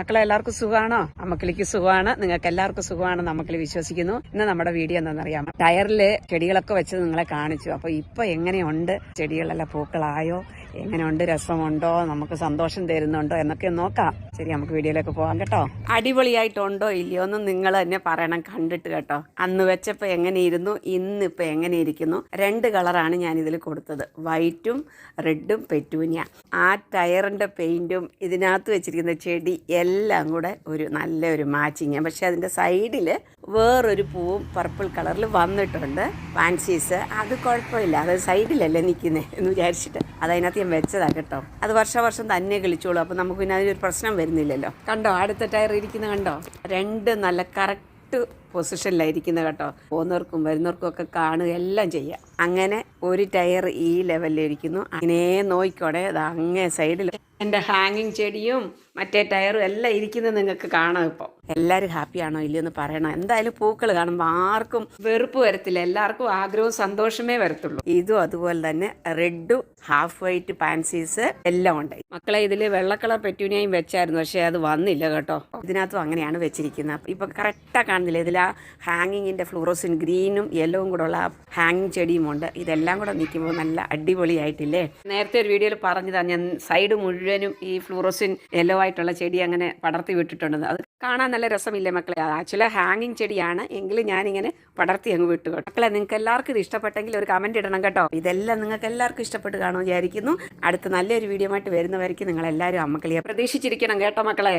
മക്കളെ എല്ലാവർക്കും സുഖമാണോ? അമ്മക്കിളിക്ക് സുഖമാണ്. നിങ്ങൾക്ക് എല്ലാവർക്കും സുഖമാണ് അമ്മക്കിളി വിശ്വസിക്കുന്നു. ഇന്ന് നമ്മുടെ വീഡിയോ എന്താണെന്നറിയാം ടയറിൽ ചെടികളൊക്കെ വെച്ച് നിങ്ങളെ കാണിച്ചു. അപ്പൊ ഇപ്പൊ എങ്ങനെയുണ്ട്? ചെടികളല്ല പൂക്കളായോ? എങ്ങനെയുണ്ട്? രസമുണ്ടോ? നമുക്ക് സന്തോഷം തരുന്നുണ്ടോ? എന്നൊക്കെ നോക്കാം. ശരി നമുക്ക് വീഡിയോയിലേക്ക് പോകാം കേട്ടോ. അടിപൊളിയായിട്ടുണ്ടോ? ഇല്ലയോ എന്ന് നിങ്ങൾ തന്നെ പറയണം. കണ്ടിട്ട് കേട്ടോ. അന്ന് വെച്ചപ്പോ എങ്ങനെയിരുന്നു? ഇന്നിപ്പോ എങ്ങനെ ഇരിക്കുന്നു രണ്ട് കളറാണ് ഞാൻ ഇതിൽ കൊടുത്തത്. വൈറ്റും റെഡും പെറ്റൂനിയ. ആ ടയറിന്റെ പെയിന്റും ഇതിനകത്ത് വെച്ചിരിക്കുന്ന ചെടി എല്ലാം കൂടെ ഒരു നല്ലൊരു മാച്ചിങ് പക്ഷെ അതിന്റെ സൈഡിൽ വേറൊരു പൂവും പർപ്പിൾ കളറിൽ വന്നിട്ടുണ്ട്. ഫാൻസീസ് അത് കുഴപ്പമില്ല. അത് സൈഡിലല്ലേ നിൽക്കുന്നത് എന്ന് വിചാരിച്ചിട്ട് അത് അതിനകത്ത് ഞാൻ വെച്ചതാണ് കേട്ടോ. അത് വർഷവർഷം തന്നെ കളിച്ചോളൂ. അപ്പോൾ നമുക്ക് പിന്നെ അതിനൊരു പ്രശ്നം വരുന്നില്ലല്ലോ. കണ്ടോ? അടുത്ത ടയർ ഇരിക്കുന്ന കണ്ടോ? രണ്ട് നല്ല കറക്റ്റ് പൊസിഷനിലായിരിക്കുന്നത് കേട്ടോ. പോകുന്നവർക്കും വരുന്നവർക്കും ഒക്കെ കാണുക എല്ലാം ചെയ്യാം. അങ്ങനെ ഒരു ടയർ ഈ ലെവലിൽ ലെവലിലിരിക്കുന്നു അങ്ങനെ നോയിക്കോടെ അത് അങ്ങേ സൈഡിൽ എന്റെ ഹാങ്ങിങ് ചെടിയും മറ്റേ ടയറും എല്ലാം ഇരിക്കുന്നത് നിങ്ങൾക്ക് കാണാം ഇപ്പോൾ എല്ലാവരും ഹാപ്പിയാണോ ഇല്ലയോ എന്ന് പറയണം. എന്തായാലും പൂക്കൾ കാണുമ്പോൾ ആർക്കും വെറുപ്പ് വരത്തില്ല. എല്ലാവർക്കും ആഗ്രഹവും സന്തോഷമേ വരത്തുള്ളൂ. ഇതും അതുപോലെ തന്നെ റെഡും ഹാഫ് വൈറ്റ് പാൻസീസ് എല്ലാം ഉണ്ട് മക്കളെ ഇതിൽ വെള്ള കളർ പെറ്റൂനിയായും വെച്ചായിരുന്നു. പക്ഷെ അത് വന്നില്ല കേട്ടോ. ഇതിനകത്തും അങ്ങനെയാണ് വെച്ചിരിക്കുന്നത്. ഇപ്പൊ കറക്റ്റാ കാണുന്നില്ല? ഇതിൽ ആ ഹാങ്ങിങ്ങിന്റെ ഫ്ലൂറോസിൻ ഗ്രീനും യെല്ലോവും കൂടെ ഉള്ള ഹാങ്ങിങ് ചെടിയും ഉണ്ട്. ഇതെല്ലാം കൂടെ നിൽക്കുമ്പോൾ നല്ല അടിപൊളിയായിട്ടില്ലേ? നേരത്തെ ഒരു വീഡിയോയിൽ പറഞ്ഞതാണ് ഞാൻ സൈഡ് മുഴുവനും ഈ ഫ്ലൂറോസിൻ യെല്ലോ ആയിട്ടുള്ള ചെടി അങ്ങനെ പടർത്തി വിട്ടിട്ടുണ്ടെന്ന് അത് കാണാൻ നല്ല രസമില്ലേ മക്കളെ? ആക്ച്വലി ഹാങ്ങിങ് ചെടിയാണ്. എങ്കിലും ഞാനിങ്ങനെ പടർത്തി അങ്ങ് വിട്ടു കേട്ടോ. മക്കളെ നിങ്ങൾക്ക് എല്ലാവർക്കും ഇത് ഇഷ്ടപ്പെട്ടെങ്കിൽ ഒരു കമന്റ് ഇടണം കേട്ടോ. ഇതെല്ലാം നിങ്ങൾക്ക് എല്ലാവർക്കും ഇഷ്ടപ്പെട്ട് കാണുമെന്ന് വിചാരിക്കുന്നു. അടുത്ത നല്ലൊരു വീഡിയോ ആയിട്ട് വരുന്നവരേക്കും നിങ്ങളെല്ലാവരും അമ്മക്കളിയെ പ്രതീക്ഷിച്ചിരിക്കണം കേട്ടോ മക്കളെ.